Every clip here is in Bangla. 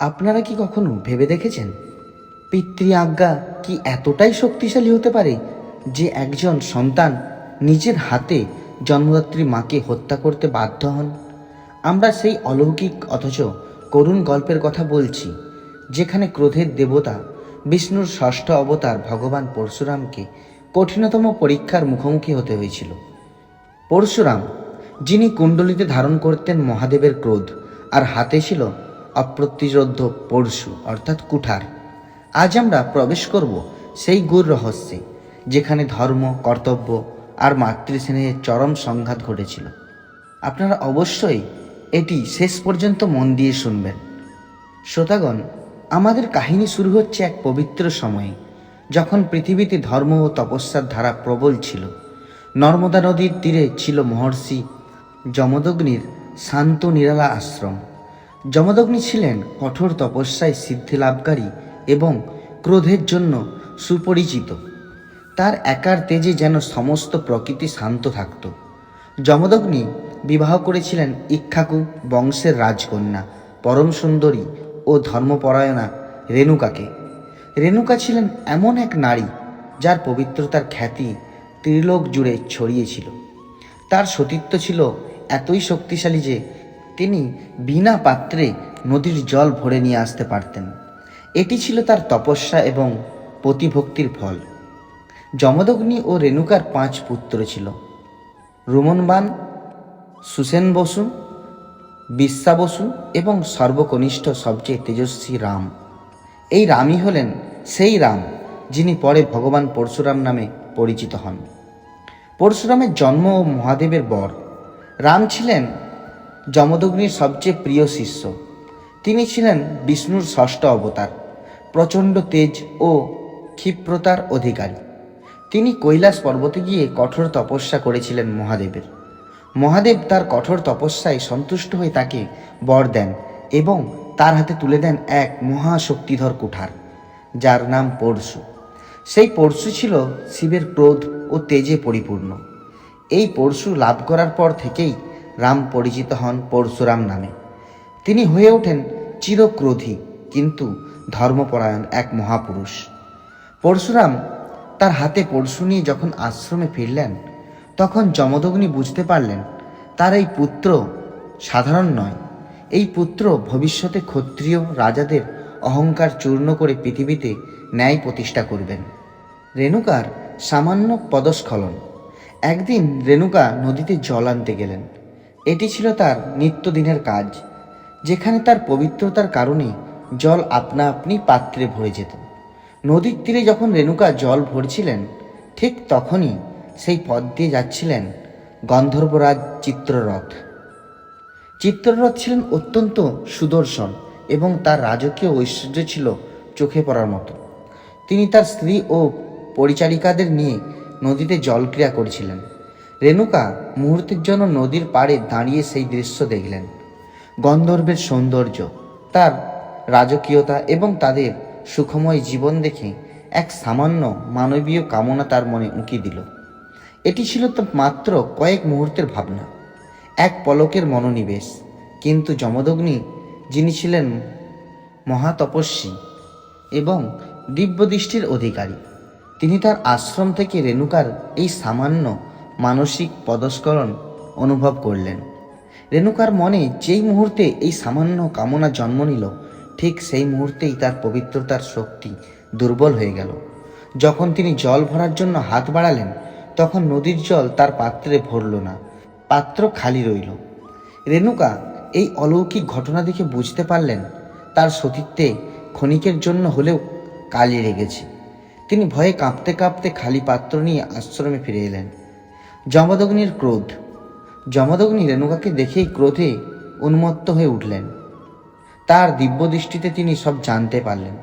আপনারা কি কখনো ভেবে দেখেছেন? পিতৃ আজ্ঞা কি এতটাই শক্তিশালী হতে পারে যে একজন সন্তান নিজের হাতে জন্মদাত্রী মাকে হত্যা করতে বাধ্য হন? আমরা সেই অলৌকিক অথচ করুণ গল্পের কথা বলছি, যেখানে ক্রোধের দেবতা বিষ্ণুর ষষ্ঠ অবতার ভগবান পরশুরামকে কঠিনতম পরীক্ষার মুখোমুখি হতে হয়েছিল। পরশুরাম, যিনি কুণ্ডলিতে ধারণ করতেন মহাদেবের ক্রোধ, আর হাতে ছিল অপ্রতিরোধ পরশু, অর্থাৎ কুঠার। আজ আমরা প্রবেশ করব সেই গুর রহস্যে, যেখানে ধর্ম, কর্তব্য আর মাতৃস্নেহের চরম সংঘাত ঘটেছিল। আপনারা অবশ্যই এটি শেষ পর্যন্ত মন দিয়ে শুনবেন। শ্রোতাগণ, আমাদের কাহিনী শুরু হচ্ছে এক পবিত্র সময়ে, যখন পৃথিবীতে ধর্ম ও তপস্যার ধারা প্রবল ছিল। নর্মদা নদীর তীরে ছিল মহর্ষি যমদগ্নির শান্ত নিরালা আশ্রম। যমদগ্নি ছিলেন কঠোর তপস্যায় সিদ্ধি লাভকারী এবং ক্রোধের জন্য সুপরিচিত। তার একার তেজে যেন সমস্ত প্রকৃতি শান্ত থাকত। যমদগ্নি বিবাহ করেছিলেন ইক্ষাকু বংশের রাজকন্যা পরম সুন্দরী ও ধর্মপরায়ণা রেণুকাকে। রেণুকা ছিলেন এমন এক নারী যার পবিত্রতার খ্যাতি ত্রিলোক জুড়ে ছড়িয়েছিল। তার সতীত্ব ছিল এতই শক্তিশালী যে তিনি বিনা পাত্রে নদীর জল ভরে নিয়ে আসতে পারতেন। এটি ছিল তার তপস্যা এবং প্রতিভক্তির ফল। যমদগ্নি ও রেণুকার পাঁচ পুত্র ছিল। রুমনবান, সুসেন বসু বিশ্বা বসু এবং সর্বকনিষ্ঠ সবচেয়ে তেজস্বী রাম। এই রামই হলেন সেই রাম যিনি পরে ভগবান পরশুরাম নামে পরিচিত হন। পরশুরামের জন্ম ও মহাদেবের বর। রাম ছিলেন যমদগ্নির সবচেয়ে প্রিয় শিষ্য। তিনি ছিলেন বিষ্ণুর ষষ্ঠ অবতার, প্রচণ্ড তেজ ও ক্ষিপ্রতার অধিকারী। তিনি কৈলাস পর্বতে গিয়ে কঠোর তপস্যা করেছিলেন মহাদেবের। মহাদেব তার কঠোর তপস্যায় সন্তুষ্ট হয়ে তাকে বর দেন এবং তার হাতে তুলে দেন এক মহাশক্তিধর কুঠার, যার নাম পরশু। সেই পরশু ছিল শিবের ক্রোধ ও তেজে পরিপূর্ণ। এই পরশু লাভ করার পর থেকেই রাম পরিচিত হন পরশুরাম নামে। তিনি হয়ে ওঠেন চিরক্রোধী, কিন্তু ধর্মপরায়ণ এক মহাপুরুষ। পরশুরাম তার হাতে পরশু নিয়ে যখন আশ্রমে ফিরলেন, তখন যমদগ্নি বুঝতে পারলেন, তার এই পুত্র সাধারণ নয়। এই পুত্র ভবিষ্যতে ক্ষত্রিয় রাজাদের অহংকার চূর্ণ করে পৃথিবীতে ন্যায় প্রতিষ্ঠা করবেন। রেণুকার সামান্য পদস্খলন। একদিন রেণুকা নদীতে জল আনতে গেলেন। এটি ছিল তার নিত্যদিনের কাজ, যেখানে তার পবিত্রতার কারণে জল আপনা আপনি পাত্রে ভরে যেত নদীর তীরে যখন রেণুকা জল ভরছিলেন, ঠিক তখনই সেই পথ দিয়ে যাচ্ছিলেন গন্ধর্বরাজ চিত্ররথ। চিত্ররথ ছিলেন অত্যন্ত সুদর্শন এবং তার রাজকীয় ঐশ্বর্য ছিল চোখে পড়ার মতো। তিনি তার স্ত্রী ও পরিচারিকাদের নিয়ে নদীতে জলক্রিয়া করছিলেন। রেণুকা মুহূর্তের জন্য নদীর পাড়ে দাঁড়িয়ে সেই দৃশ্য দেখলেন। গন্ধর্বের সৌন্দর্য, তার রাজকীয়তা এবং তাদের সুখময় জীবন দেখে এক সামান্য মানবীয় কামনা তার মনে উঁকি দিল। এটি ছিল তো মাত্র কয়েক মুহূর্তের ভাবনা, এক পলকের মনোনিবেশ। কিন্তু যমদগ্নি, যিনি ছিলেন মহাতপস্বী এবং দিব্যদৃষ্টির অধিকারী, তিনি তার আশ্রম থেকে রেণুকার এই সামান্য মানসিক পদস্করণ অনুভব করলেন। রেণুকার মনে যেই মুহূর্তে এই সামান্য কামনা জন্ম নিল, ঠিক সেই মুহূর্তেই তার পবিত্রতার শক্তি দুর্বল হয়ে গেল। যখন তিনি জল ভরার জন্য হাত বাড়ালেন, তখন নদীর জল তার পাত্রে ভরল না, পাত্র খালি রইল। রেণুকা এই অলৌকিক ঘটনা দেখে বুঝতে পারলেন, তার সতীত্বে ক্ষণিকের জন্য হলেও কালি রেগেছে তিনি ভয়ে কাঁপতে কাঁপতে খালি পাত্র নিয়ে আশ্রমে ফিরে এলেন। যমদগ্নির ক্রোধ। যমদগ্নি রেণুকাকে দেখেই ক্রোধে উন্মত্ত হয়ে উঠলেন। তার দিব্য দৃষ্টিতে তিনি সব জানতে পারলেন।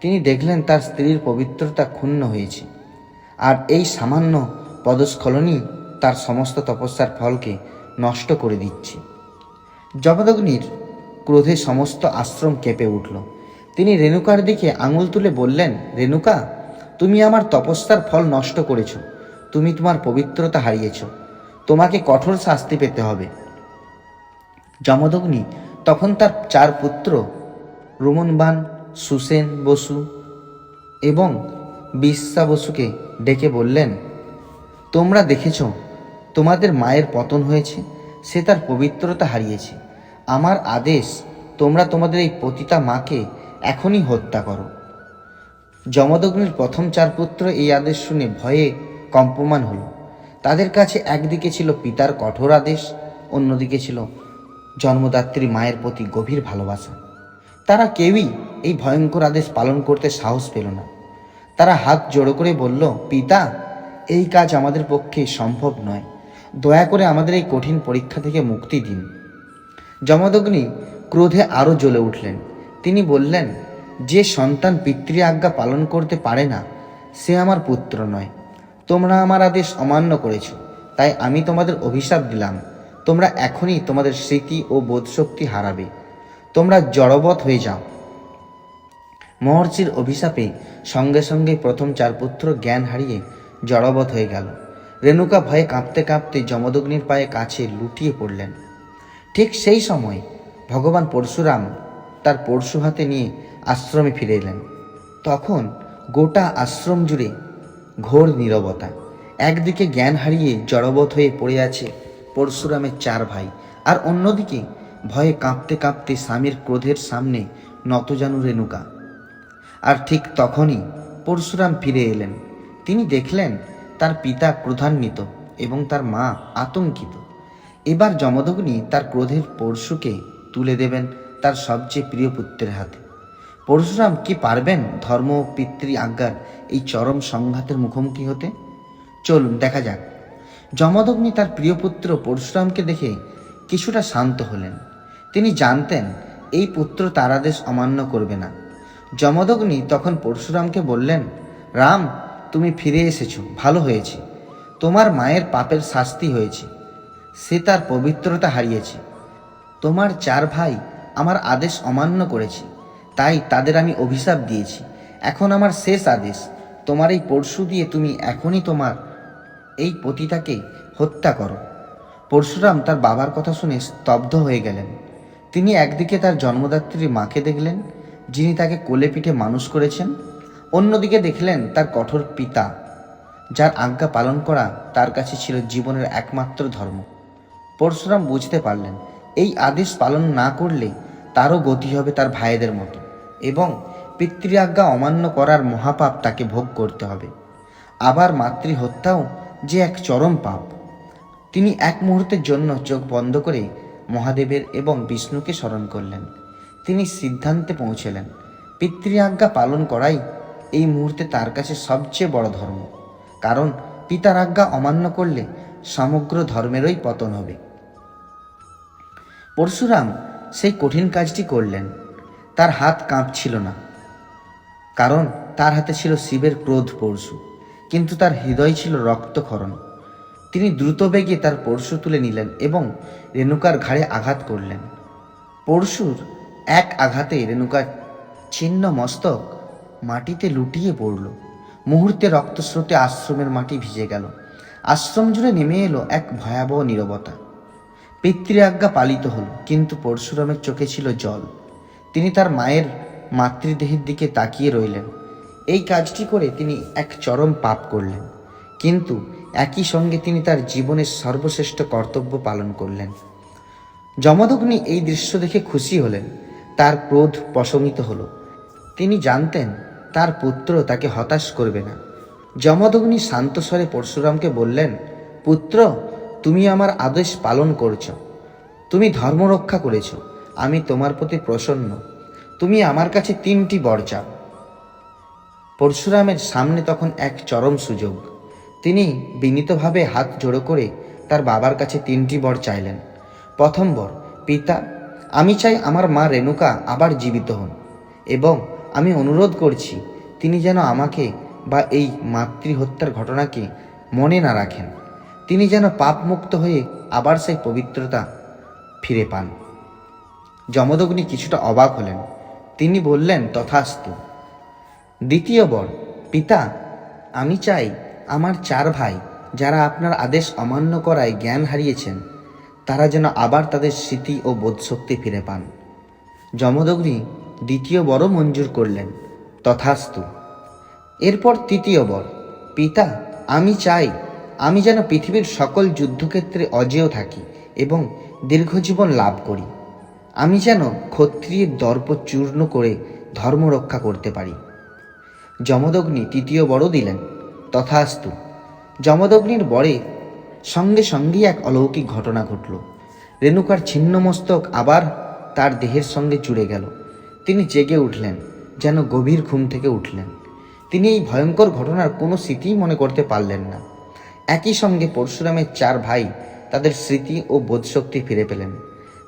তিনি দেখলেন তার স্ত্রীর পবিত্রতা ক্ষুণ্ণ হয়েছে। আর এই সামান্য পদস্খলনই তার সমস্ত তপস্যার ফলকে নষ্ট করে দিচ্ছে। যমদগ্নির ক্রোধে সমস্ত আশ্রম কেঁপে উঠল। তিনি রেণুকার দিকে আঙুল তুলে বললেন, রেণুকা, তুমি আমার তপস্যার ফল নষ্ট করেছ। তুমি তোমার পবিত্রতা হারিয়েছ। তোমাকে কঠোর শাস্তি পেতে হবে। যমদগ্নি, তখন তার চার পুত্র, রোমনবান, সুসেন বসু এবং বিশ্বা বসুকে ডেকে বললেন, তোমরা দেখেছ, তোমাদের মায়ের পতন হয়েছে, সে তার পবিত্রতা হারিয়েছে। আমার আদেশ, তোমরা তোমাদের এই পতিতা মাকে এখনই হত্যা করো। যমদগ্নির প্রথম চার পুত্র এই আদেশ শুনে ভয়ে কম্পমান হল। তাদের কাছে একদিকে ছিল পিতার কঠোর আদেশ, অন্যদিকে ছিল জন্মদাত্রী মায়ের প্রতি গভীর ভালোবাসা। তারা কেউই এই ভয়ঙ্কর আদেশ পালন করতে সাহস পেল না। তারা হাত জোড়ো করে বলল, পিতা, এই কাজ আমাদের পক্ষে সম্ভব নয়। দয়া করে আমাদের এই কঠিন পরীক্ষা থেকে মুক্তি দিন। যমদগ্নি ক্রোধে আরও জ্বলে উঠলেন। তিনি বললেন, যে সন্তান পিতৃ আজ্ঞা পালন করতে পারে না, সে আমার পুত্র নয়। তোমরা আমার আদেশ অমান্য করেছ, তাই আমি তোমাদের অভিশাপ দিলাম। তোমরা এখনই তোমাদের স্মৃতি ও বোধশক্তি হারাবে। তোমরা জড়বৎ হয়ে যাও। মহর্ষির অভিশাপে সঙ্গে সঙ্গে প্রথম চার পুত্র জ্ঞান হারিয়ে জড়বৎ হয়ে গেল। রেণুকা ভয়ে কাঁপতে কাঁপতে যমদগ্নির পায়ে কাছে লুটিয়ে পড়লেন। ঠিক সেই সময় ভগবান পরশুরাম তার পরশু হাতে নিয়ে আশ্রমে ফিরে এলেন। তখন গোটা আশ্রম জুড়ে ঘোর নীরবতা। একদিকে জ্ঞান হারিয়ে জড়বৎ হয়ে পড়ে আছে পরশুরামের চার ভাই, আর অন্যদিকে ভয়ে কাঁপতে কাঁপতে স্বামীর ক্রোধের সামনে নতজানু রেণুকা। আর ঠিক তখনই পরশুরাম ফিরে এলেন। তিনি দেখলেন তার পিতা ক্রোধান্বিত এবং তার মা আতঙ্কিত। এবার যমদগ্নি তার ক্রোধের পরশুকে তুলে দেবেন তার সবচেয়ে প্রিয় পুত্রের হাতে। পরশুরাম, কি পারবেন? ধর্ম, পিতৃ আজ্ঞার এই চরম সংঘাতের মুখোমুখি হতে? চলুন, দেখা যাক। যমদগ্নি তার প্রিয় পুত্র পরশুরামকে দেখে কিছুটা শান্ত হলেন। তিনি জানতেন, এই পুত্র তার আদেশ অমান্য করবে না। যমদগ্নি তখন পরশুরামকে বললেন, রাম, তুমি ফিরে এসেছ, ভালো হয়েছে। তোমার মায়ের পাপের শাস্তি হয়েছে। সে তার পবিত্রতা হারিয়েছে। তোমার চার ভাই আমার আদেশ অমান্য করেছে। তাই তাদের আমি অভিশাপ দিয়েছি। এখন আমার শেষ আদেশ। তোমার এই পরশু দিয়ে তুমি এখনই তোমার এই পতিতাকে হত্যা করো। পরশুরাম তার বাবার কথা শুনে স্তব্ধ হয়ে গেলেন। তিনি একদিকে তার জন্মদাত্রী মাকে দেখলেন, যিনি তাকে কোলে পিঠে মানুষ করেছেন। অন্যদিকে দেখলেন তার কঠোর পিতা, যার আজ্ঞা পালন করা তার কাছে ছিল জীবনের একমাত্র ধর্ম। পরশুরাম বুঝতে পারলেন, এই আদেশ পালন না করলে তারও গতি হবে তার ভাইদের মতো। এবং পিতৃ আজ্ঞা অমান্য করার মহাপাপ তাকে ভোগ করতে হবে। আবার মাতৃহত্যাও যে এক চরম পাপ। তিনি এক মুহূর্তের জন্য চোখ বন্ধ করে মহাদেবের এবং বিষ্ণুকে স্মরণ করলেন। তিনি সিদ্ধান্তে পৌঁছলেন। পিতৃ আজ্ঞা পালন করাই এই মুহূর্তে তার কাছে সবচেয়ে বড় ধর্ম। কারণ পিতার আজ্ঞা অমান্য করলে সমগ্র ধর্মেরই পতন হবে। পরশুরাম সেই কঠিন কাজটি করলেন। তার হাত কাঁপছিল না। কারণ তার হাতে ছিল শিবের ক্রোধ পরশু, কিন্তু তার হৃদয় ছিল রক্তক্ষরণ। তিনি দ্রুত বেগে তার পরশু তুলে নিলেন এবং রেণুকার ঘাড়ে আঘাত করলেন। পরশুর এক আঘাতে রেণুকার ছিন্ন মস্তক মাটিতে লুটিয়ে পড়ল। মুহূর্তে রক্তস্রোতে আশ্রমের মাটি ভিজে গেল। আশ্রম জুড়ে নেমে এলো এক ভয়াবহ নীরবতা। পিতৃ আজ্ঞা পালিত হল, কিন্তু পরশুরামের চোখে ছিল জল। তিনি তার মায়ের মাতৃদেহের দিকে তাকিয়ে রইলেন। এই কাজটি করে তিনি এক চরম পাপ করলেন। কিন্তু একই সঙ্গে তিনি তার জীবনের সর্বশ্রেষ্ঠ কর্তব্য পালন করলেন। যমদগ্নি এই দৃশ্য দেখে খুশি হলেন। তার ক্রোধ প্রশমিত হল। তিনি জানতেন তার পুত্র তাকে হতাশ করবে না। যমদগ্নি শান্ত স্বরে পরশুরামকে বললেন, পুত্র, তুমি আমার আদেশ পালন করছ। তুমি ধর্ম রক্ষা করেছ। আমি তোমার প্রতি প্রসন্ন। তুমি আমার কাছে তিনটি বর চাও পরশুরামের সামনে তখন এক চরম সুযোগ। তিনি বিনীতভাবে হাত জোড়ো করে তার বাবার কাছে তিনটি বর চাইলেন। প্রথম বর, পিতা, আমি চাই আমার মা রেণুকা আবার জীবিত হন এবং আমি অনুরোধ করছি তিনি যেন আমাকে বা এই মাতৃহত্যার ঘটনাকে মনে না রাখেন। তিনি যেন পাপমুক্ত হয়ে আবার সেই পবিত্রতা ফিরে পান। যমদগ্নি কিছুটা অবাক হলেন। তিনি বললেন, তথাস্তু। দ্বিতীয় বর, পিতা, আমি চাই আমার চার ভাই, যারা আপনার আদেশ অমান্য করায় জ্ঞান হারিয়েছেন, তারা যেন আবার তাদের স্মৃতি ও বোধশক্তি ফিরে পান। যমদগ্নি দ্বিতীয় বড় মঞ্জুর করলেন, তথাস্তু। এরপর তৃতীয় বর, পিতা, আমি চাই আমি যেন পৃথিবীর সকল যুদ্ধক্ষেত্রে অজেয় থাকি এবং দীর্ঘজীবন লাভ করি। আমি যেন ক্ষত্রিয়ের দর্প চূর্ণ করে ধর্ম রক্ষা করতে পারি। যমদগ্নি তৃতীয় বড় দিলেন, তথাস্তু। যমদগ্নির বরে সঙ্গে সঙ্গেই এক অলৌকিক ঘটনা ঘটল। রেণুকার ছিন্নমস্তক আবার তার দেহের সঙ্গে জুড়ে গেল। তিনি জেগে উঠলেন, যেন গভীর ঘুম থেকে উঠলেন। তিনি এই ভয়ঙ্কর ঘটনার কোনো স্মৃতিই মনে করতে পারলেন না। একই সঙ্গে পরশুরামের চার ভাই তাদের স্মৃতি ও বোধশক্তি ফিরে পেলেন।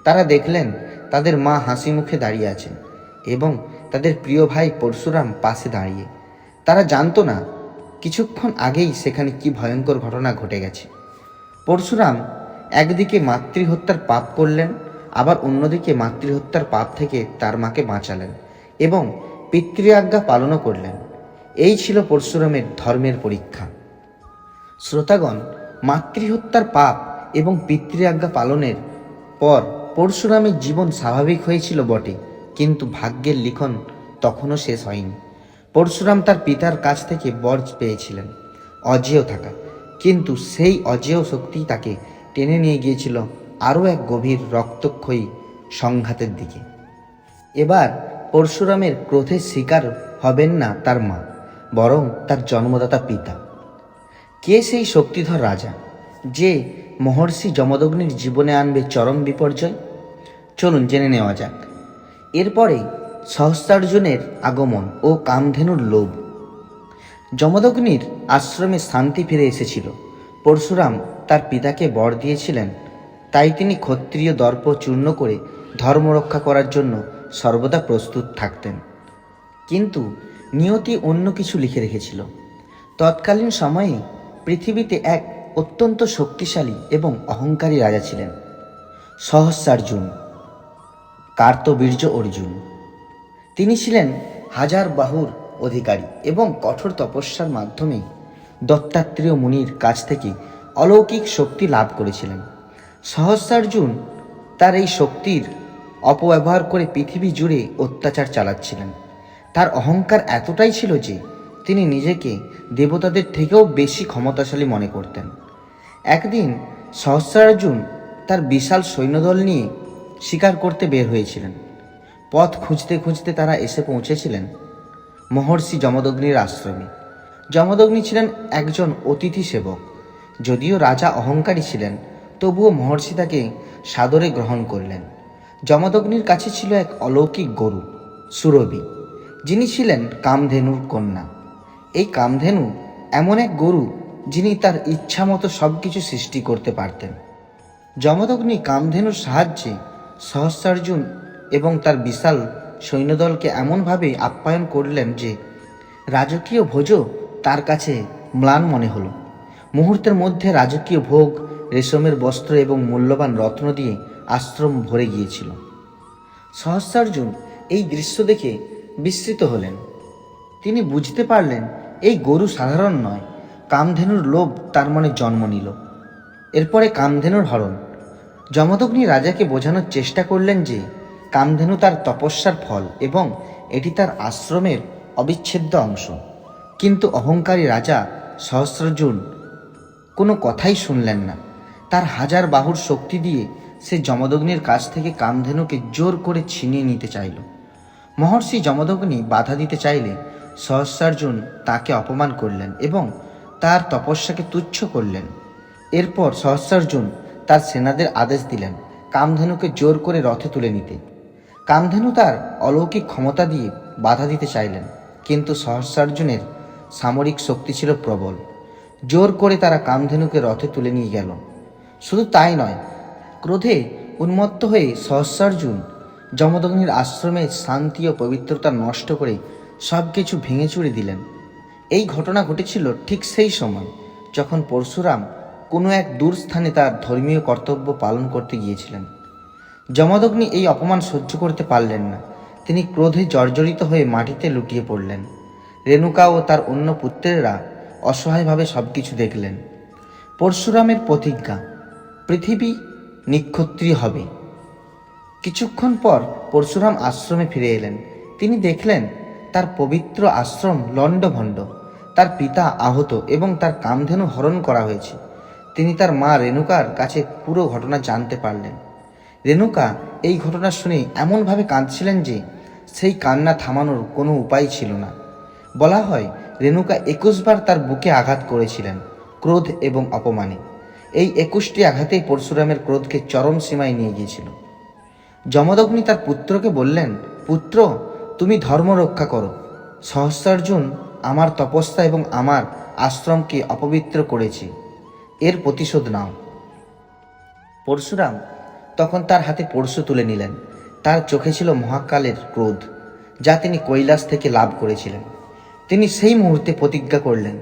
তারা দেখলেন তাদের মা হাসি মুখে দাঁড়িয়ে আছেন এবং তাদের প্রিয় ভাই পরশুরাম পাশে দাঁড়িয়ে। তারা জানতো না, কিছুক্ষণ আগেই সেখানে কি ভয়ঙ্কর ঘটনা ঘটে গেছে। পরশুরাম একদিকে মাতৃহত্যার পাপ করলেন, আবার অন্যদিকে মাতৃহত্যার পাপ থেকে তার মাকে বাঁচালেন এবং পিতৃ আজ্ঞা পালনও করলেন। এই ছিল পরশুরামের ধর্মের পরীক্ষা। শ্রোতাগণ, মাতৃহত্যার পাপ এবং পিতৃ আজ্ঞা পালনের পর পরশুরামের জীবন স্বাভাবিক হয়েছিল বটে, কিন্তু ভাগ্যের লিখন তখনও শেষ হয়নি। পরশুরাম তার পিতার কাছ থেকে বর পেয়েছিলেন, অজেয় থাকা। কিন্তু সেই অজেয় শক্তি তাকে টেনে নিয়ে গিয়েছিল আরও এক গভীর রক্তক্ষয়ী সংঘাতের দিকে। এবার পরশুরামের ক্রোধের শিকার হবেন না তার মা, বরং তার জন্মদাতা পিতা। কে সেই শক্তিধর রাজা, যে মহর্ষি যমদগ্নির জীবনে আনবে চরম বিপর্যয়? চলুন জেনে নেওয়া যাক। এরপরে সহস্রার্জুনের আগমন ও কামধেনুর লোভ। যমদগ্নির আশ্রমে শান্তি ফিরে এসেছিল। পরশুরাম তার পিতাকে বর দিয়েছিলেন। তাই তিনি ক্ষত্রিয় দর্প চূর্ণ করে ধর্ম রক্ষা করার জন্য সর্বদা প্রস্তুত থাকতেন। কিন্তু নিয়তি অন্য কিছু লিখে রেখেছিল। তৎকালীন সময়ে পৃথিবীতে এক অত্যন্ত শক্তিশালী এবং অহংকারী রাজা ছিলেন। সহস্রার্জুন, কার্তবীর্য অর্জুন। তিনি ছিলেন হাজার বাহুর অধিকারী এবং কঠোর তপস্যার মাধ্যমে দত্তাত্রেয় মুনির কাছ থেকে অলৌকিক শক্তি লাভ করেছিলেন। সহস্রার্জুন তার এই শক্তির অপব্যবহার করে পৃথিবী জুড়ে অত্যাচার চালাচ্ছিলেন। তার অহংকার এতটাই ছিল যে তিনি নিজেকে দেবতাদের থেকেও বেশি ক্ষমতাশালী মনে করতেন। একদিন সহস্রার্জুন তার বিশাল সৈন্যদল নিয়ে শিকার করতে বের হয়েছিলেন। পথ খুঁজতে খুঁজতে তারা এসে পৌঁছেছিলেন মহর্ষি যমদগ্নির আশ্রমে। যমদগ্নি ছিলেন একজন অতিথি সেবক। যদিও রাজা অহংকারী ছিলেন, তবুও মহর্ষি তাকে সাদরে গ্রহণ করলেন। যমদগ্নির কাছে ছিল এক অলৌকিক গরু, সুরভি, যিনি ছিলেন কামধেনুর কন্যা। এই কামধেনু এমন এক গরু যিনি তার ইচ্ছামতো সব কিছু সৃষ্টি করতে পারতেন। যমদগ্নি কামধেনুর সাহায্যে সহস্রার্জুন এবং তার বিশাল সৈন্যদলকে এমনভাবে আপ্যায়ন করলেন যে রাজকীয় ভোজও তার কাছে ম্লান মনে হলো। মুহূর্তের মধ্যে রাজকীয় ভোগ, রেশমের বস্ত্র এবং মূল্যবান রত্ন দিয়ে আশ্রম ভরে গিয়েছিল। সহস্রার্জুন এই দৃশ্য দেখে বিস্মিত হলেন। তিনি বুঝতে পারলেন, এই গরু সাধারণ নয় কামধেনুর লোভ তার মনে জন্ম নিল। এরপরে কামধেনুর হরণ। যমদগ্নি রাজাকে বোঝানোর চেষ্টা করলেন যে, কামধেনু তার তপস্যার ফল এবং এটি তার আশ্রমের অবিচ্ছেদ্য অংশ। কিন্তু অহংকারী রাজা সহস্রার্জুন কোনো কথাই শুনলেন না। তার হাজার বাহুর শক্তি দিয়ে সে যমদগ্নির কাছ থেকে কামধেনুকে জোর করে ছিনিয়ে নিতে চাইল। মহর্ষি যমদগ্নি বাধা দিতে চাইলে সহস্রার্জুন তাকে অপমান করলেন এবং তার তপস্যাকে তুচ্ছ করলেন। এরপর সহস্রার্জুন তার সেনাদের আদেশ দিলেন কামধেনুকে জোর করে রথে তুলে নিতে। কামধেনু তার অলৌকিক ক্ষমতা দিয়ে বাধা দিতে চাইলেন, কিন্তু সহস্রার্জুনের সামরিক শক্তি ছিল প্রবল। জোর করে তারা কামধেনুকে রথে তুলে নিয়ে গেল। শুধু তাই নয়, ক্রোধে উন্মত্ত হয়ে সহস্রার্জুন যমদগ্নির আশ্রমে শান্তি ও পবিত্রতা নষ্ট করে সব কিছু ভেঙে চুরে দিলেন। এই ঘটনা ঘটেছিল ঠিক সেই সময়, যখন পরশুরাম কোনো এক দূর স্থানে তার ধর্মীয় কর্তব্য পালন করতে গিয়েছিলেন। যমদগ্নি এই অপমান সহ্য করতে পারলেন না। তিনি ক্রোধে জর্জরিত হয়ে মাটিতে লুটিয়ে পড়লেন। রেণুকা ও তার অন্য পুত্রেরা অসহায়ভাবে সব কিছু দেখলেন। পরশুরামের প্রতিজ্ঞা, পৃথিবী নিক্ষত্রিয় হবে। কিছুক্ষণ পর পরশুরাম আশ্রমে ফিরে এলেন। তিনি দেখলেন তার পবিত্র আশ্রম লণ্ডভণ্ড। তার পিতা আহত এবং তার কামধেনু হরণ করা হয়েছে। তিনি তার মা রেণুকার কাছে পুরো ঘটনা জানতে পারলেন। রেণুকা এই ঘটনা শুনে এমনভাবে কাঁদছিলেন যে সেই কান্না থামানোর কোনো উপায় ছিল না। বলা হয়, রেণুকা একুশবার তার বুকে আঘাত করেছিলেন, ক্রোধ এবং অপমানে। এই একুশটি আঘাতেই পরশুরামের ক্রোধকে চরম সীমায় নিয়ে গিয়েছিল। যমদগ্নি তার পুত্রকে বললেন, পুত্র, তুমি ধর্ম রক্ষা করো। সহস্রার্জুন আমার তপস্যা এবং আমার আশ্রমকে অপবিত্র করেছে। এর প্রতিশোধ নাও। পরশুরাম তখন তার হাতে পরশু তুলে নিলেন। তার চোখে ছিল মহাকালের ক্রোধ, যা তিনি কৈলাস থেকে লাভ করেছিলেন। তিনি সেই মুহূর্তে প্রতিজ্ঞা করলেন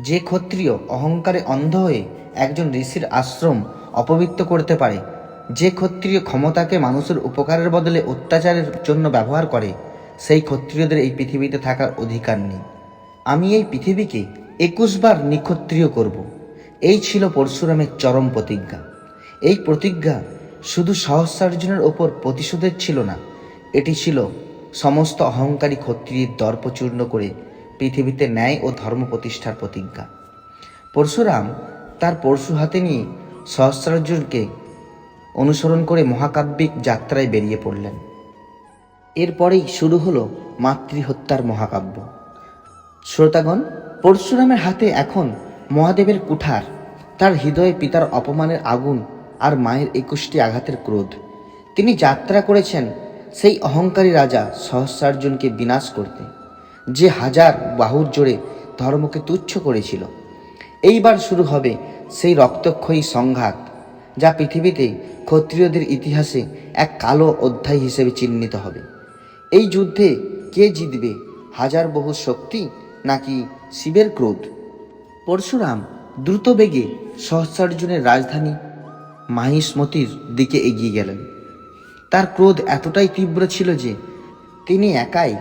যে ক্ষত্রিয় অহংকারে অন্ধ হয়ে একজন ঋষির আশ্রম অপবিত্র করতে পারে, যে ক্ষত্রিয় ক্ষমতাকে মানুষের উপকারের বদলে অত্যাচারের জন্য ব্যবহার করে, সেই ক্ষত্রিয়দের এই পৃথিবীতে থাকার অধিকার নেই। আমি এই পৃথিবীকে একুশবার নিক্ষত্রিয় করব। এই ছিল পরশুরামের চরম প্রতিজ্ঞা। এই প্রতিজ্ঞা শুধু সহস্রার্জুনের ওপর প্রতিশোধের ছিল না, এটি ছিল সমস্ত অহংকারী ক্ষত্রিয়ের দর্পচূর্ণ করে পৃথিবীতে ন্যায় ও ধর্ম প্রতিষ্ঠার প্রতিজ্ঞা। পরশুরাম তার পরশু হাতে নিয়ে সহস্রার্জুনকে অনুসরণ করে মহাকাব্যিক যাত্রায় বেরিয়ে পড়লেন। এরপরেই শুরু হলো মাতৃহত্যার মহাকাব্য। শ্রোতাগণ, পরশুরামের হাতে এখন মহাদেবের কুঠার। তার হৃদয়ে পিতার অপমানের আগুন আর মায়ের একুশটি আঘাতের ক্রোধ। তিনি যাত্রা করেছেন সেই অহংকারী রাজা সহস্রার্জুনকে বিনাশ করতে, যে হাজার বাহুর জোরে ধর্মকে তুচ্ছ করেছিল। এইবার শুরু হবে সেই রক্তক্ষয়ী সংঘাত, যা পৃথিবীতে ক্ষত্রিয়দের ইতিহাসে এক কালো অধ্যায় হিসেবে চিহ্নিত হবে। এই যুদ্ধে কে জিতবে? হাজার বহু শক্তি নাকি শিবের ক্রোধ? পরশুরাম দ্রুত বেগে সহস্রার্জুনের রাজধানী মাহিষ্মতির দিকে এগিয়ে গেলেন। তার ক্রোধ এতটাই তীব্র ছিল যে তিনি একাই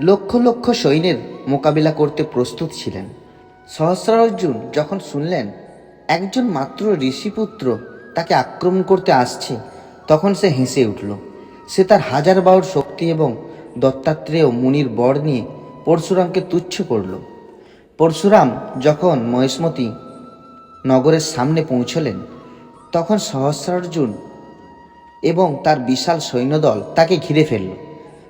লক্ষ লক্ষ সৈন্যের মোকাবিলা করতে প্রস্তুত ছিলেন। সহস্রার্জুন যখন শুনলেন একজন মাত্র ঋষিপুত্র তাকে আক্রমণ করতে আসছে, তখন সে হেসে উঠল। সে তার হাজার বাউর শক্তি এবং দত্তাত্রেয় মুনির বর নিয়ে পরশুরামকে তুচ্ছ করল। পরশুরাম যখন মহেশমতি নগরের সামনে পৌঁছলেন, তখন সহস্রার্জুন এবং তার বিশাল সৈন্যদল তাকে ঘিরে ফেলল।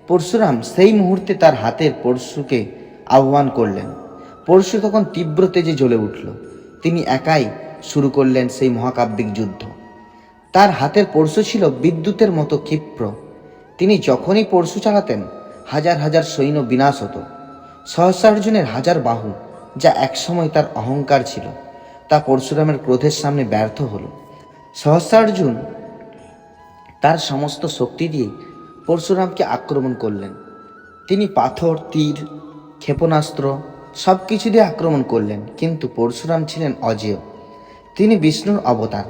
পরশুরাম সেই মুহূর্তে তার হাতের পরশুকে আহ্বান করলেন। পরশু তখন তীব্র তেজে জ্বলে উঠল। তিনি একাই শুরু করলেন সেই মহাকাব্যিক যুদ্ধ। তার হাতের পরশু ছিল বিদ্যুতের মতো ক্ষিপ্র। তিনি যখনই পরশু চালাতেন, হাজার হাজার সৈন্য বিনাশ হতো। সহস্রার্জুনের হাজার বাহু, যা একসময় তার অহংকার ছিল, তা পরশুরামের ক্রোধের সামনে ব্যর্থ হল। সহস্রার্জুন তার সমস্ত শক্তি দিয়ে পরশুরামকে আক্রমণ করলেন। তিনি পাথর, তীর, ক্ষেপণাস্ত্র সব কিছু দিয়ে আক্রমণ করলেন, কিন্তু পরশুরাম ছিলেন অজেয়। তিনি বিষ্ণুর অবতার,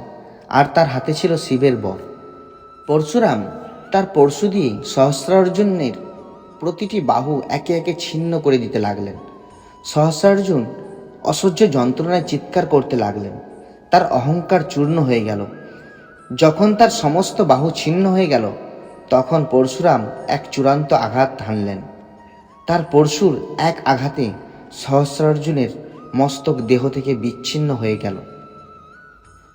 আর তার হাতে ছিল শিবের বর। পরশুরাম তার পরশু দিয়ে সহস্রার্জুনের প্রতিটি বাহু একে একে ছিন্ন করে দিতে লাগলেন। সহস্রার্জুন অসহ্য যন্ত্রণায় চিৎকার করতে লাগলেন। তার অহংকার চূর্ণ হয়ে গেল। যখন তার সমস্ত বাহু ছিন্ন হয়ে গেল, তখন পরশুরাম এক চূড়ান্ত আঘাত হানলেন। তার পরশুর এক আঘাতে সহস্রার্জুনের মস্তক দেহ থেকে বিচ্ছিন্ন হয়ে গেল।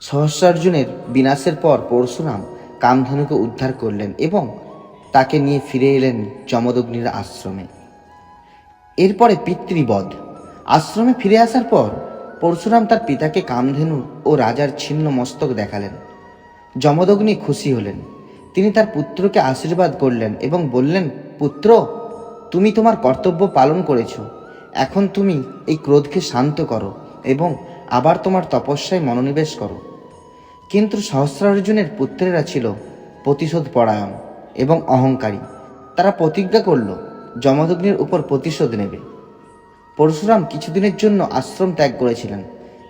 সহস্রার্জুনের বিনাশের পর পরশুরাম কামধেনুকে উদ্ধার করলেন এবং তাকে নিয়ে ফিরে এলেন যমদগ্নির আশ্রমে। এরপরে পিতৃবধ। আশ্রমে ফিরে আসার পর পরশুরাম তার পিতাকে কামধেনু ও রাজার ছিন্ন মস্তক দেখালেন। যমদগ্নি খুশি হলেন। তিনি তার পুত্রকে আশীর্বাদ করলেন এবং বললেন, পুত্র, তুমি তোমার কর্তব্য পালন করেছ। এখন তুমি এই ক্রোধকে শান্ত করো এবং আবার তোমার তপস্যায় মনোনিবেশ করো। কিন্তু সহস্রার্জুনের পুত্রেরা ছিল প্রতিশোধ পরায়ণ এবং অহংকারী। তারা প্রতিজ্ঞা করল, যমদগ্নির উপর প্রতিশোধ নেবে। পরশুরাম কিছুদিনের জন্য আশ্রম ত্যাগ করেছিলেন।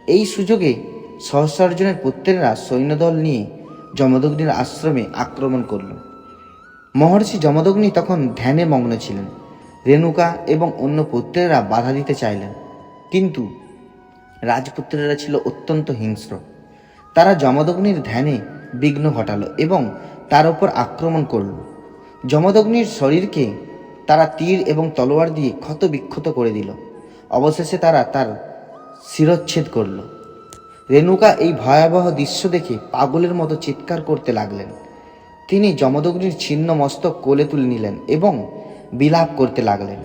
এই সুযোগে সহস্রার্জুনের পুত্রেরা সৈন্যদল নিয়ে যমদগ্নির আশ্রমে আক্রমণ করল। মহর্ষি যমদগ্নি তখন ধ্যানে মগ্ন ছিলেন। রেণুকা এবং অন্য পুত্রেরা বাধা দিতে চাইলেন। কিন্তু রাজপুত্রেরা ছিল অত্যন্ত হিংস্র। তারা যমদগ্নির ধ্যানে বিঘ্ন ঘটালো এবং তার উপর আক্রমণ করল। যমদগ্নির শরীরকে তারা তীর এবং তলোয়ার দিয়ে ক্ষত বিক্ষত করে দিল। অবশেষে তারা তার শিরচ্ছেদ করল। রেণুকা এই ভয়াবহ দৃশ্য দেখে পাগলের মতো চিৎকার করতে লাগলেন। তিনি যমদগ্নির ছিন্ন মস্তক কোলে তুলে নিলেন এবং বিলাপ করতে লাগলেন।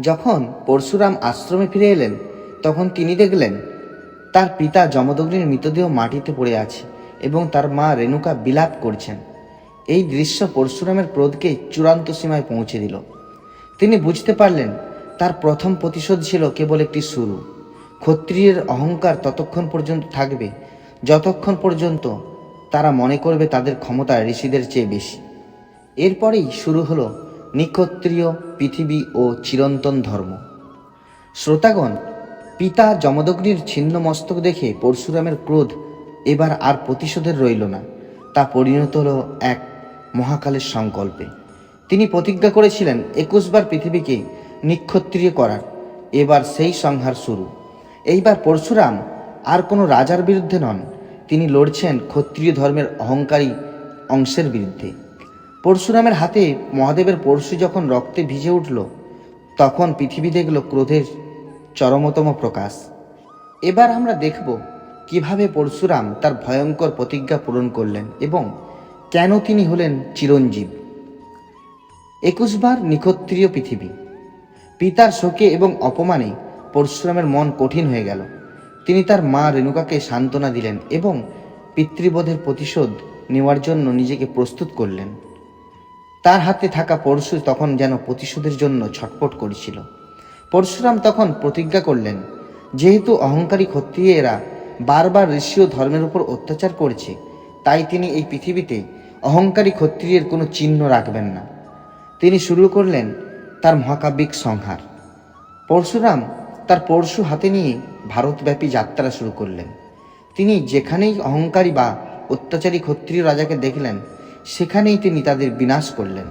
যখন পরশুরাম আশ্রমে ফিরে এলেন, তখন তিনি দেখলেন, তার পিতা যমদগ্নির মৃতদেহ মাটিতে পড়ে আছে এবং তার মা রেণুকা বিলাপ করছেন। এই দৃশ্য পরশুরামের ক্রোধকে চূড়ান্ত সীমায় পৌঁছে দিল। তিনি বুঝতে পারলেন, তার প্রথম প্রতিশোধ ছিল কেবল একটি শুরু। ক্ষত্রিয়ের অহংকার ততক্ষণ পর্যন্ত থাকবে, যতক্ষণ পর্যন্ত তারা মনে করবে তাদের ক্ষমতা ঋষিদের চেয়ে বেশি। এরপরেই শুরু হলো নিক্ষত্রিয় পৃথিবী ও চিরন্তন ধর্ম। শ্রোতাগণ, পিতা যমদগ্নির ছিন্ন মস্তক দেখে পরশুরামের ক্রোধ এবার আর প্রতিশোধের রইল না। তা পরিণত হলো এক মহাকালের সংকল্পে। তিনি প্রতিজ্ঞা করেছিলেন, একুশবার পৃথিবীকে নিক্ষত্রিয় করার। এবার সেই সংহার শুরু। এইবার পরশুরাম আর কোনো রাজার বিরুদ্ধে নন। তিনি লড়ছেন ক্ষত্রিয় ধর্মের অহংকারী অংশের বিরুদ্ধে। পরশুরামের হাতে মহাদেবের পরশু যখন রক্তে ভিজে উঠল, তখন পৃথিবী দেখল ক্রোধের চরমতম প্রকাশ। এবার আমরা দেখব কীভাবে পরশুরাম তার ভয়ঙ্কর প্রতিজ্ঞা পূরণ করলেন এবং কেন তিনি হলেন চিরঞ্জীব? একুশবার নিক্ষত্রিয় পৃথিবী। পিতার শোকে এবং অপমানে পরশুরামের মন কঠিন হয়ে গেল। তিনি তার মা রেণুকাকে সান্ত্বনা দিলেন এবং পিতৃবোধের প্রতিশোধ নেওয়ার জন্য নিজেকে প্রস্তুত করলেন। তার হাতে থাকা পরশু তখন যেন প্রতিশোধের জন্য ছটপট করেছিল। পরশুরাম তখন প্রতিজ্ঞা করলেন, যেহেতু অহংকারী ক্ষত্রিয়েরা বারবার ঋষি ও ধর্মের উপর অত্যাচার করেছে, তাই তিনি এই পৃথিবীতে অহংকারী ক্ষত্রিয়ের কোনো চিহ্ন রাখবেন না। তিনি শুরু করলেন তার মহাকাব্যিক সংহার। পরশুরাম তার পরশু হাতে নিয়ে ভারতব্যাপী যাত্রা শুরু করলেন। তিনি যেখানেই অহংকারী বা অত্যাচারী ক্ষত্রিয় রাজাকে দেখলেন, সেখানেই তিনি তাদের বিনাশ করলেন।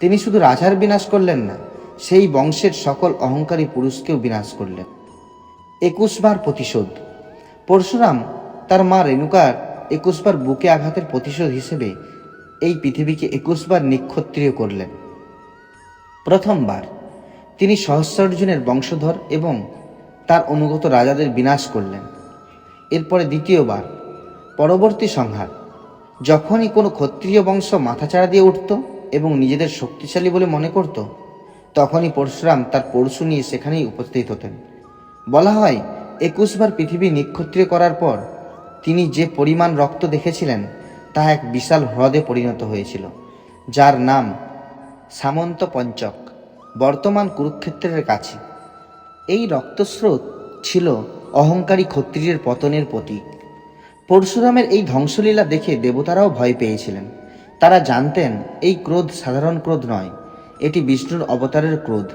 তিনি শুধু রাজার বিনাশ করলেন না, সেই বংশের সকল অহংকারী পুরুষকেও বিনাশ করলেন। একুশবার প্রতিশোধ। পরশুরাম তার মা রেণুকার একুশবার বুকে আঘাতের প্রতিশোধ হিসেবে এই পৃথিবীকে একুশবার নিক্ষত্রিয় করলেন। প্রথমবার তিনি সহস্রার্জুনের বংশধর এবং তার অনুগত রাজাদের বিনাশ করলেন। এরপরে দ্বিতীয়বার, পরবর্তী সংহার, যখনই কোনো ক্ষত্রিয় বংশ মাথাচাড়া দিয়ে উঠত এবং নিজেদের শক্তিশালী বলে মনে করত, তখনই পরশুরাম তার পরশু নিয়ে সেখানেই উপস্থিত হতেন। বলা হয়, একুশবার পৃথিবী নিক্ষত্রিয় করার পর তিনি যে পরিমাণ রক্ত দেখেছিলেন তা এক বিশাল হ্রদে পরিণত হয়েছিল, যার নাম সামন্ত পঞ্চক, বর্তমান কুরুক্ষেত্রের কাছে। এই রক্তস্রোত ছিল অহংকারী ক্ষত্রিয়ের পতনের প্রতীক। পরশুরামের এই ধ্বংসলীলা দেখে দেবতারাও ভয় পেয়েছিলেন। তারা জানতেন, এই ক্রোধ সাধারণ ক্রোধ নয়, এটি বিষ্ণুর অবতারের ক্রোধ,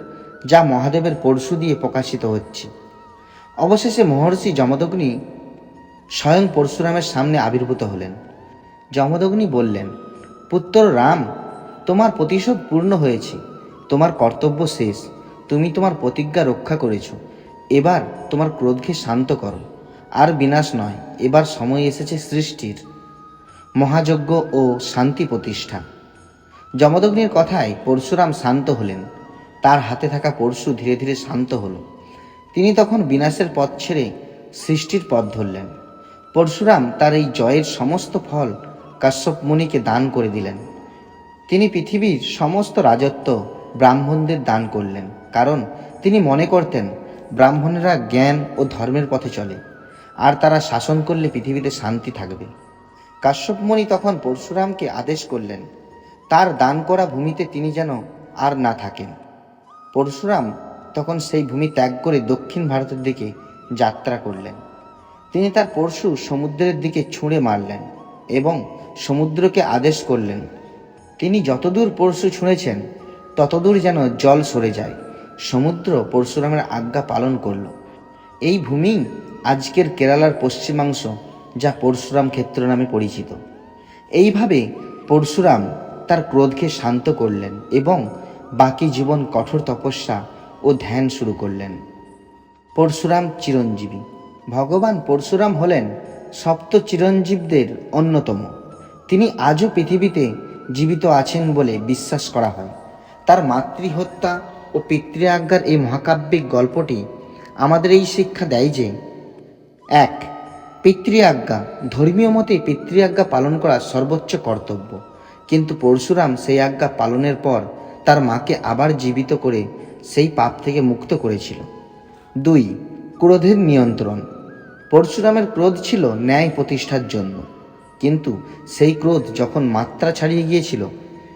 যা মহাদেবের পরশু দিয়ে প্রকাশিত হচ্ছে। অবশেষে মহর্ষি যমদগ্নি স্বয়ং পরশুরামের সামনে আবির্ভূত হলেন। যমদগ্নি বললেন পুত্র রাম, তোমার প্রতিশোধ পূর্ণ হয়েছে। তোমার কর্তব্য শেষ। তুমি তোমার প্রতিজ্ঞা রক্ষা করেছ। এবার তোমার ক্রোধকে শান্ত করো। আর বিনাশ নয়, এবার সময় এসেছে সৃষ্টির। মহাযজ্ঞ ও শান্তি প্রতিষ্ঠা। যমদগ্নির কথায় পরশুরাম শান্ত হলেন। তার হাতে থাকা পরশু ধীরে ধীরে শান্ত হল। তিনি তখন বিনাশের পথ ছেড়ে সৃষ্টির পথ ধরলেন। পরশুরাম তার এই জয়ের সমস্ত ফল কাশ্যপ মুনিকে দান করে দিলেন। তিনি পৃথিবীর সমস্ত রাজত্ব ব্রাহ্মণদের দান করলেন, কারণ তিনি মনে করতেন ব্রাহ্মণেরা জ্ঞান ও ধর্মের পথে চলে, আর তারা শাসন করলে পৃথিবীতে শান্তি থাকবে। কাশ্যপ মুনি তখন পরশুরামকে আদেশ করলেন, তার দান করা ভূমিতে তিনি যেন আর না থাকেন। পরশুরাম তখন সেই ভূমি ত্যাগ করে দক্ষিণ ভারতের দিকে যাত্রা করলেন। তিনি তার পরশু সমুদ্রের দিকে ছুঁড়ে মারলেন এবং সমুদ্রকে আদেশ করলেন। তিনি যতদূর পরশু ছুঁড়েছেন ততদূর যেন জল সরে যায়। সমুদ্র পরশুরামের আজ্ঞা পালন করল। এই ভূমি আজকের কেরালার পশ্চিমাংশ, যা পরশুরাম ক্ষেত্র নামে পরিচিত। এইভাবে পরশুরাম তার ক্রোধকে শান্ত করলেন এবং বাকি জীবন কঠোর তপস্যা ও ধ্যান শুরু করলেন। পরশুরাম চিরঞ্জীবী। ভগবান পরশুরাম হলেন সপ্ত চিরঞ্জীবদের অন্যতম। তিনি আজও পৃথিবীতে জীবিত আছেন বলে বিশ্বাস করা হয়। তার মাতৃহত্যা ও পিতৃ আজ্ঞার এই মহাকাব্যিক গল্পটি আমাদের এই শিক্ষা দেয় যে, এক পিতৃ আজ্ঞা ধর্মীয় মতে পিতৃ আজ্ঞা পালন করা সর্বোচ্চ কর্তব্য। কিন্তু পরশুরাম সেই আজ্ঞা পালনের পর তার মাকে আবার জীবিত করে সেই পাপ থেকে মুক্ত করেছিল। দুই, ক্রোধের নিয়ন্ত্রণ। পরশুরামের ক্রোধ ছিল ন্যায় প্রতিষ্ঠার জন্য। কিন্তু সেই ক্রোধ যখন মাত্রা ছাড়িয়ে গিয়েছিল,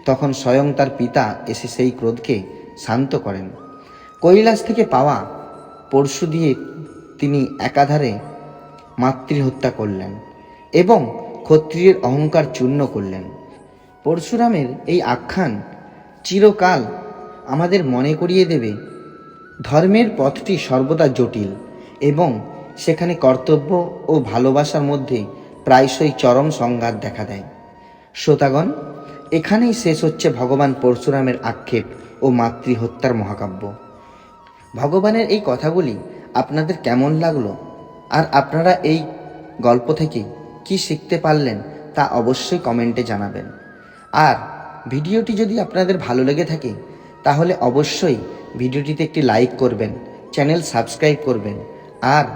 তখন স্বয়ং তার পিতা এসে সেই ক্রোধকে শান্ত করেন। কৈলাস থেকে পাওয়া পরশু দিয়ে তিনি একাধারে মাতৃহত্যা করলেন এবং ক্ষত্রিয়ের অহংকার চূর্ণ করলেন। পরশুরামের এই আখ্যান চিরকাল আমাদের মনে করিয়ে দেবে, ধর্মের পথটি সর্বদা জটিল এবং সেখানে কর্তব্য ও ভালোবাসার মধ্যে প্রায়শই চরম সংঘাত দেখা দেয়। শ্রোতাগণ, এখানেই শেষ হচ্ছে ভগবান পরশুরামের আক্ষেপ ও মাতৃহত্যার মহাকাব্য। ভগবানের এই কথাগুলি আপনাদের কেমন লাগল? আর আপনারা এই গল্প থেকে কি শিখতে পারলেন তা অবশ্যই কমেন্টে জানাবেন। আর ভিডিওটি যদি আপনাদের ভালো লেগে থাকে, তাহলে অবশ্যই ভিডিওটিতে একটি লাইক করবেন, চ্যানেল সাবস্ক্রাইব করবেন। আর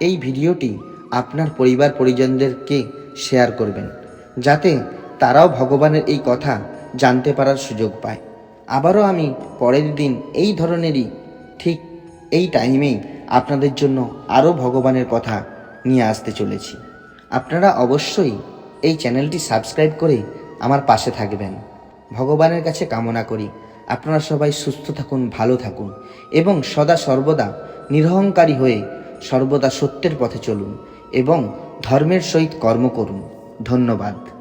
এই ভিডিওটি আপনার পরিবার পরিজনদেরকে শেয়ার করবেন, যাতে তারাও ভগবানের এই কথা জানতে পারার সুযোগ পায়। আবারও আমি পরের দিন এই ধরনেরই ঠিক এই টাইমেই আপনাদের জন্য আরও ভগবানের কথা নিয়ে আসতে চলেছি। আপনারা অবশ্যই এই চ্যানেলটি সাবস্ক্রাইব করে আমার পাশে থাকবেন। ভগবানের কাছে কামনা করি আপনারা সবাই সুস্থ থাকুন, ভালো থাকুন এবং সদা সর্বদা নিরহংকারী হয়ে সর্বদা সত্যের পথে চলুন। এবং ধর্মের সহিত কর্ম করুন। ধন্যবাদ।